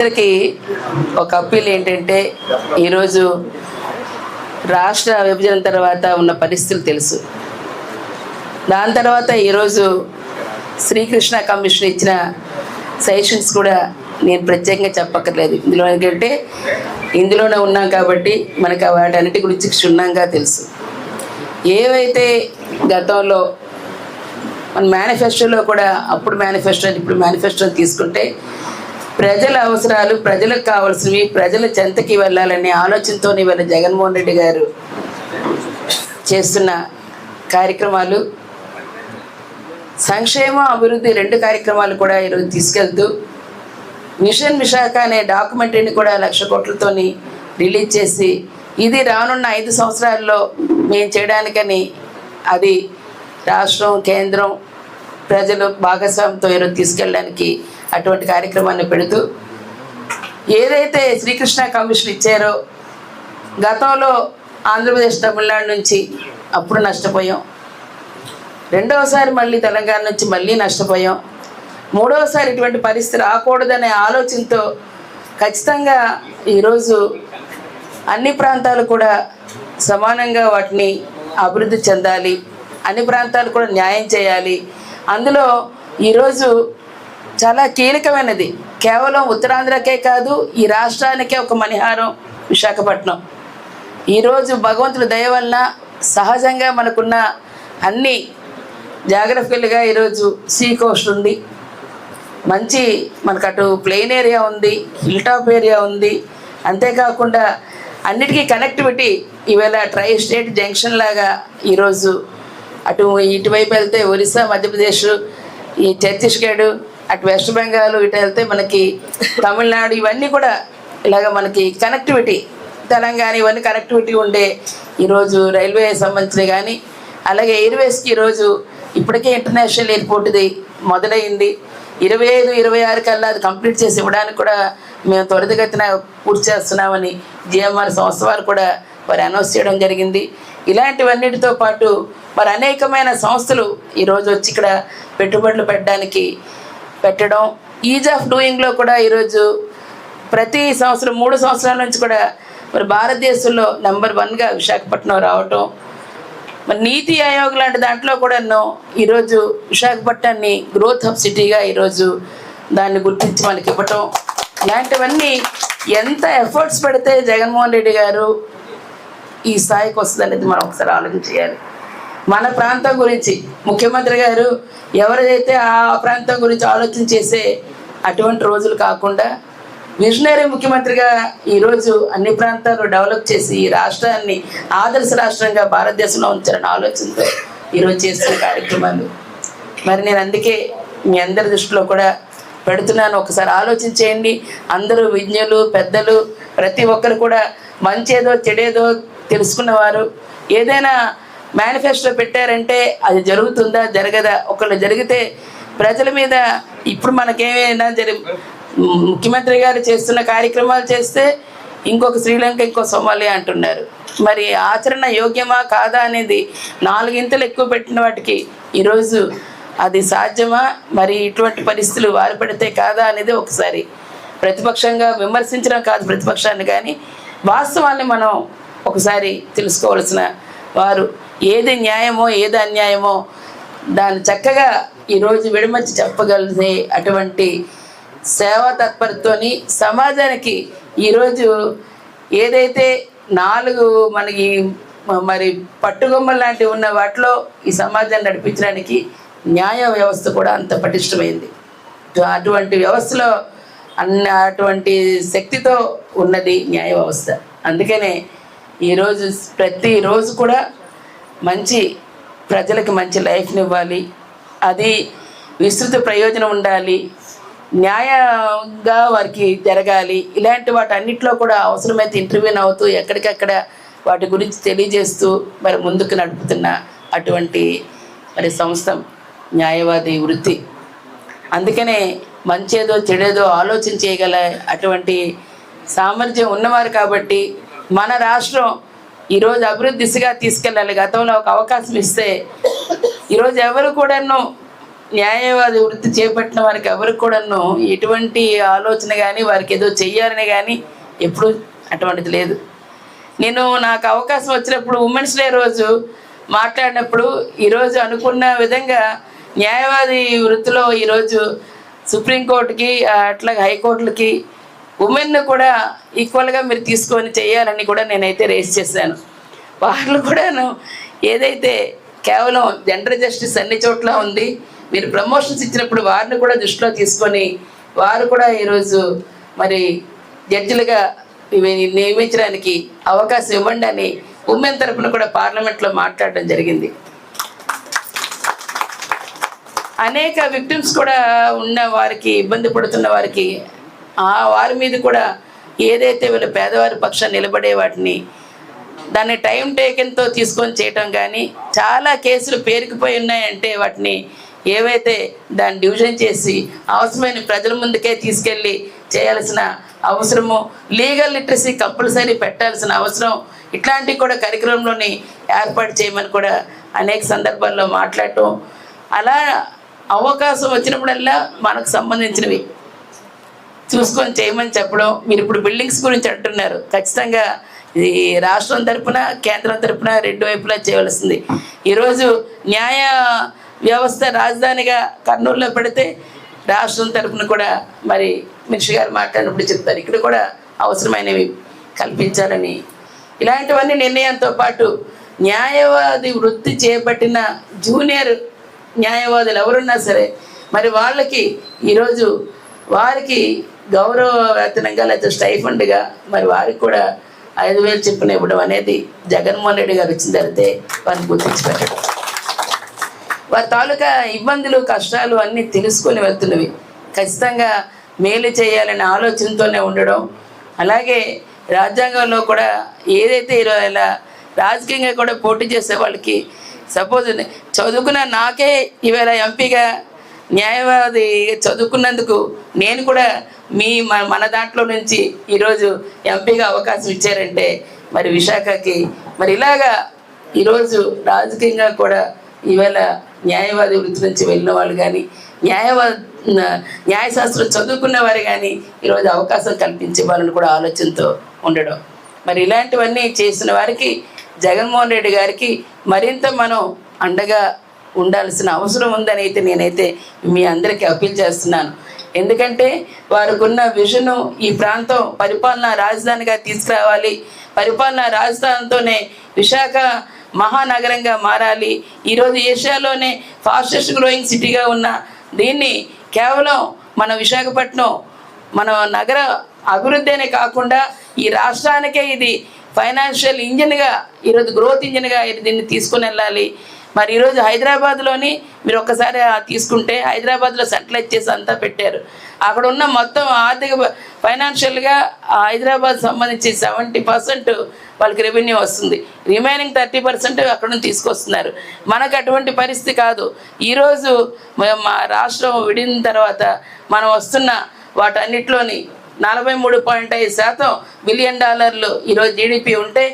అందరికీ ఒక అప్పీల్ ఏంటంటే ఈరోజు రాష్ట్ర విభజన తర్వాత ఉన్న పరిస్థితులు తెలుసు. దాని తర్వాత ఈరోజు శ్రీకృష్ణ కమిషన్ ఇచ్చిన సజెషన్స్ కూడా నేను ప్రత్యేకంగా చెప్పక్కర్లేదు. ఇందులో ఏంటంటే ఇందులోనే ఉన్నాం కాబట్టి మనకు వాటన్నిటి గురించి క్షుణ్ణంగా తెలుసు. ఏవైతే గతంలో మన మేనిఫెస్టోలో కూడా అప్పుడు మేనిఫెస్టో ఇప్పుడు మేనిఫెస్టోని తీసుకుంటే ప్రజల అవసరాలు ప్రజలకు కావాల్సినవి ప్రజల చెంతకి వెళ్ళాలనే ఆలోచనతో ఇవాళ జగన్మోహన్ రెడ్డి గారు చేస్తున్న కార్యక్రమాలు. సంక్షేమ అభివృద్ధి రెండు కార్యక్రమాలు కూడా ఈరోజు తీసుకెళ్తూ మిషన్ విశాఖ అనే డాక్యుమెంటరీని కూడా లక్ష కోట్లతోని రిలీజ్ చేసి ఇది రానున్న ఐదు సంవత్సరాల్లో మేము చేయడానికని అది రాష్ట్రం కేంద్రం ప్రజలు భాగస్వామ్యంతో ఈరోజు తీసుకెళ్ళడానికి అటువంటి కార్యక్రమాన్ని పెడుతూ ఏదైతే శ్రీకృష్ణ కమిషన్ ఇచ్చారో గతంలో ఆంధ్రప్రదేశ్ తమిళనాడు నుంచి అప్పుడు నష్టపోయాం. రెండవసారి మళ్ళీ తెలంగాణ నుంచి మళ్ళీ నష్టపోయాం. మూడవసారి ఇటువంటి పరిస్థితి రాకూడదనే ఆలోచనతో ఖచ్చితంగా ఈరోజు అన్ని ప్రాంతాలు కూడా సమానంగా వాటిని అభివృద్ధి చెందాలి అన్ని ప్రాంతాలు కూడా న్యాయం చేయాలి. అందులో ఈరోజు చాలా కీలకమైనది. కేవలం ఉత్తరాంధ్రకే కాదు ఈ రాష్ట్రానికే ఒక మణిహారం విశాఖపట్నం. ఈరోజు భగవంతుడి దయ వలన సహజంగా మనకున్న అన్ని జాగ్రఫికల్గా ఈరోజు సీ కోస్ట్ ఉంది. మంచి మనకు అటు ప్లెయిన్ ఏరియా ఉంది హిల్ టాప్ ఏరియా ఉంది. అంతేకాకుండా అన్నిటికీ కనెక్టివిటీ ఈవేళ ట్రై స్టేట్ జంక్షన్ లాగా ఈరోజు అటు ఇటువైపు వెళ్తే ఒరిస్సా మధ్యప్రదేశ్ ఈ ఛత్తీస్గఢ్ అటు వెస్ట్ బెంగాల్ ఇటు వెళ్తే మనకి తమిళనాడు ఇవన్నీ కూడా ఇలాగ మనకి కనెక్టివిటీ తెలంగాణ ఇవన్నీ కనెక్టివిటీ ఉండే ఈరోజు రైల్వే సంబంధించిన కానీ అలాగే ఎయిర్వేస్కి ఈరోజు ఇప్పటికే ఇంటర్నేషనల్ ఎయిర్పోర్ట్ది మొదలైంది. ఇరవై ఐదు ఇరవై ఆరు కల్లా అది కంప్లీట్ చేసి ఇవ్వడానికి కూడా మేము త్వరితగతిన పూర్తి చేస్తున్నామని జిఎంఆర్ సంస్థ వారు కూడా వారు అనౌన్స్ చేయడం జరిగింది. ఇలాంటివన్నిటితో పాటు మరి అనేకమైన సంస్థలు ఈరోజు వచ్చి ఇక్కడ పెట్టుబడులు పెట్టడానికి పెట్టడం ఈజ్ ఆఫ్ డూయింగ్లో కూడా ఈరోజు ప్రతి సంవత్సరం మూడు సంవత్సరాల నుంచి కూడా మరి భారతదేశంలో నెంబర్ వన్గా విశాఖపట్నం రావటం మరి నీతి ఆయోగ్ లాంటి దాంట్లో కూడాను ఈరోజు విశాఖపట్నాన్ని గ్రోత్ హబ్ సిటీగా ఈరోజు దాన్ని గుర్తించి మనకి ఇవ్వటం. ఇలాంటివన్నీ ఎంత ఎఫర్ట్స్ పెడితే జగన్మోహన్ రెడ్డి గారు ఈ స్థాయికి వస్తుంది అనేది మనం ఒకసారి ఆలోచించాలి మన ప్రాంతం గురించి. ముఖ్యమంత్రి గారు ఎవరైతే ఆ ప్రాంతం గురించి ఆలోచన చేసే అటువంటి రోజులు కాకుండా విజనరీ ముఖ్యమంత్రిగా ఈరోజు అన్ని ప్రాంతాలు డెవలప్ చేసి ఈ రాష్ట్రాన్ని ఆదర్శ రాష్ట్రంగా భారతదేశంలో ఉంచాలని ఆలోచనతో ఈరోజు చేస్తున్న కార్యక్రమాలు. మరి నేను అందుకే మీ అందరి దృష్టిలో కూడా పెడుతున్నాను. ఒకసారి ఆలోచించేయండి. అందరూ విజ్ఞులు పెద్దలు ప్రతి ఒక్కరు కూడా మంచేదో చెడేదో తెలుసుకున్నవారు. ఏదైనా మేనిఫెస్టో పెట్టారంటే అది జరుగుతుందా జరగదా? ఒకళ్ళు జరిగితే ప్రజల మీద ఇప్పుడు మనకేమైనా జరి ముఖ్యమంత్రి గారు చేస్తున్న కార్యక్రమాలు చేస్తే ఇంకొక శ్రీలంక ఇంకో సోమాలియా అంటున్నారు. మరి ఆచరణ యోగ్యమా కాదా అనేది నాలుగింతలు ఎక్కువ పెట్టిన వాటికి ఈరోజు అది సాధ్యమా? మరి ఇటువంటి పరిస్థితులు వారు పెడితే కాదా అనేది ఒకసారి ప్రతిపక్షంగా విమర్శించడం కాదు ప్రతిపక్షాన్ని కానీ వాస్తవాన్ని మనం ఒకసారి తెలుసుకోవాల్సిన వారు ఏది న్యాయమో ఏది అన్యాయమో దాన్ని చక్కగా ఈరోజు విడమర్చి చెప్పగలిగే అటువంటి సేవా తత్పరతోని సమాజానికి ఈరోజు ఏదైతే నాలుగు మనకి మరి పట్టుగొమ్మలు లాంటివి ఉన్న వాటిలో ఈ సమాజాన్ని నడిపించడానికి న్యాయ వ్యవస్థ కూడా అంత పటిష్టమైంది. అటువంటి వ్యవస్థలో అన్న అటువంటి శక్తితో ఉన్నది న్యాయ వ్యవస్థ. అందుకనే ఈరోజు ప్రతిరోజు కూడా మంచి ప్రజలకు మంచి లైఫ్ని ఇవ్వాలి. అది విస్తృత ప్రయోజనం ఉండాలి. న్యాయంగా వారికి జరగాలి. ఇలాంటి వాటి అన్నింటిలో కూడా అవసరమైతే ఇంటర్వ్యూ అవుతూ ఎక్కడికక్కడ వాటి గురించి తెలియజేస్తూ మరి ముందుకు నడుపుతున్న అటువంటి మరి సంస్థ న్యాయవాది వృత్తి. అందుకనే మంచేదో చెడేదో ఆలోచన చేయగల అటువంటి సామర్థ్యం ఉన్నవారు కాబట్టి మన రాష్ట్రం ఈరోజు అభివృద్ధి దిశగా తీసుకెళ్ళాలి. గతంలో ఒక అవకాశం ఇస్తే ఈరోజు ఎవరు కూడాను న్యాయవాది వృత్తి చేపట్టిన వారికి ఎవరికి కూడాను ఎటువంటి ఆలోచన కానీ వారికి ఏదో చెయ్యాలని కానీ ఎప్పుడు అటువంటిది లేదు. నేను నాకు అవకాశం వచ్చినప్పుడు ఉమెన్స్ డే రోజు మాట్లాడినప్పుడు ఈరోజు అనుకున్న విధంగా న్యాయవాది వృత్తిలో ఈరోజు సుప్రీంకోర్టుకి అట్లాగే హైకోర్టులకి ఉమెన్ కూడా ఈక్వల్గా మీరు తీసుకొని చేయాలని కూడా నేనైతే రేస్ చేశాను. వాళ్ళు కూడాను ఏదైతే కేవలం జెండర్ జస్టిస్ అన్ని చోట్ల ఉంది మీరు ప్రమోషన్స్ ఇచ్చినప్పుడు వారిని కూడా దృష్టిలో తీసుకొని వారు కూడా ఈరోజు మరి జడ్జిలుగా నియమించడానికి అవకాశం ఇవ్వండి అని ఉమెన్ తరపున కూడా పార్లమెంట్లో మాట్లాడడం జరిగింది. అనేక విక్టిమ్స్ కూడా ఉన్న వారికి ఇబ్బంది పడుతున్న వారికి ఆ వారి మీద కూడా ఏదైతే వీళ్ళు పేదవారి పక్షాన్ని నిలబడే వాటిని దాన్ని టైం టేకెన్తో తీసుకొని చేయటం కానీ చాలా కేసులు పేరుకుపోయి ఉన్నాయంటే వాటిని ఏవైతే దాన్ని డివిజన్ చేసి అవసరమైన ప్రజల ముందుకే తీసుకెళ్ళి చేయాల్సిన అవసరము లీగల్ లిటరసీ కంపల్సరీ పెట్టాల్సిన అవసరం ఇట్లాంటివి కూడా కరికులంలోని ఏర్పాటు చేయమని కూడా అనేక సందర్భాల్లో మాట్లాడటం. అలా అవకాశం వచ్చినప్పుడల్లా మనకు సంబంధించినవి చూసుకొని చేయమని చెప్పడం. మీరు ఇప్పుడు బిల్డింగ్స్ గురించి అంటున్నారు. ఖచ్చితంగా ఇది రాష్ట్రం తరపున కేంద్రం తరపున రెండు వైపులా చేయవలసింది. ఈరోజు న్యాయ వ్యవస్థ రాజధానిగా కర్నూలులో పెడితే రాష్ట్రం తరపున కూడా మరి మినిషి గారు మాట్లాడినప్పుడు చెప్తారు. ఇక్కడ కూడా అవసరమైనవి కల్పించాలని. ఇలాంటివన్నీ నిర్ణయంతో పాటు న్యాయవాది వృత్తి చేపట్టిన జూనియర్ న్యాయవాదులు ఎవరున్నా సరే మరి వాళ్ళకి ఈరోజు వారికి గౌరవ వేతనంగా లేకపోతే స్టైఫండ్గా మరి వారికి కూడా ఐదు వేలు చెప్పిన ఇవ్వడం అనేది జగన్మోహన్ రెడ్డి గారు వచ్చిన తర్వాతే వారిని గుర్తించి పెట్టడం వారి తాలూకా ఇబ్బందులు కష్టాలు అన్నీ తెలుసుకొని వెళ్తున్నవి. ఖచ్చితంగా మేలు చేయాలనే ఆలోచనతోనే ఉండడం. అలాగే రాజ్యాంగంలో కూడా ఏదైతే ఈరోజు ఇలా రాజకీయంగా కూడా పోటీ చేసే వాళ్ళకి సపోజ్ చదువుకున్న నాకే ఈవేళ ఎంపీగా న్యాయవాది చదువుకున్నందుకు నేను కూడా మీ మన దాంట్లో నుంచి ఈరోజు ఎంపీగా అవకాశం ఇచ్చారంటే మరి విశాఖకి మరి ఇలాగా ఈరోజు రాజకీయంగా కూడా ఈవేళ న్యాయవాది వృత్తి నుంచి వెళ్ళిన వాళ్ళు కానీ న్యాయవా న్యాయశాస్త్రం చదువుకున్న వారు కానీ ఈరోజు అవకాశం కల్పించే వాళ్ళని కూడా ఆలోచనతో ఉండడం. మరి ఇలాంటివన్నీ చేసిన వారికి జగన్మోహన్ రెడ్డి గారికి మరింత మనం అండగా ఉండాల్సిన అవసరం ఉందని అయితే నేనైతే మీ అందరికీ అప్పీల్ చేస్తున్నాను. ఎందుకంటే వారికున్న విషను విజను ఈ ప్రాంతం పరిపాలన రాజధానిగా తీసుకురావాలి. పరిపాలన రాజధానితోనే విశాఖ మహానగరంగా మారాలి. ఈరోజు ఏషియాలోనే ఫాస్టెస్ట్ గ్రోయింగ్ సిటీగా ఉన్న దీన్ని కేవలం మన విశాఖపట్నం మన నగర అభివృద్ధి అనే కాకుండా ఈ రాష్ట్రానికే ఇది ఫైనాన్షియల్ ఇంజిన్గా ఈరోజు గ్రోత్ ఇంజిన్గా దీన్ని తీసుకుని వెళ్ళాలి. మరి ఈరోజు హైదరాబాద్లోని మీరు ఒక్కసారి తీసుకుంటే హైదరాబాద్లో సెటిలైజ్ చేసి అంతా పెట్టారు. అక్కడ ఉన్న మొత్తం ఆర్థిక ఫైనాన్షియల్గా హైదరాబాద్ సంబంధించి సెవెంటీ పర్సెంట్ వాళ్ళకి రెవెన్యూ వస్తుంది. రిమైనింగ్ థర్టీ పర్సెంట్ అక్కడ నుంచి తీసుకొస్తున్నారు. మనకు అటువంటి పరిస్థితి కాదు. ఈరోజు మా రాష్ట్రం విడిన తర్వాత మనం వస్తున్న వాటన్నిటిలోని నలభై మూడు పాయింట్ ఐదు శాతం బిలియన్ డాలర్లు ఈరోజు జీడిపి ఉంటే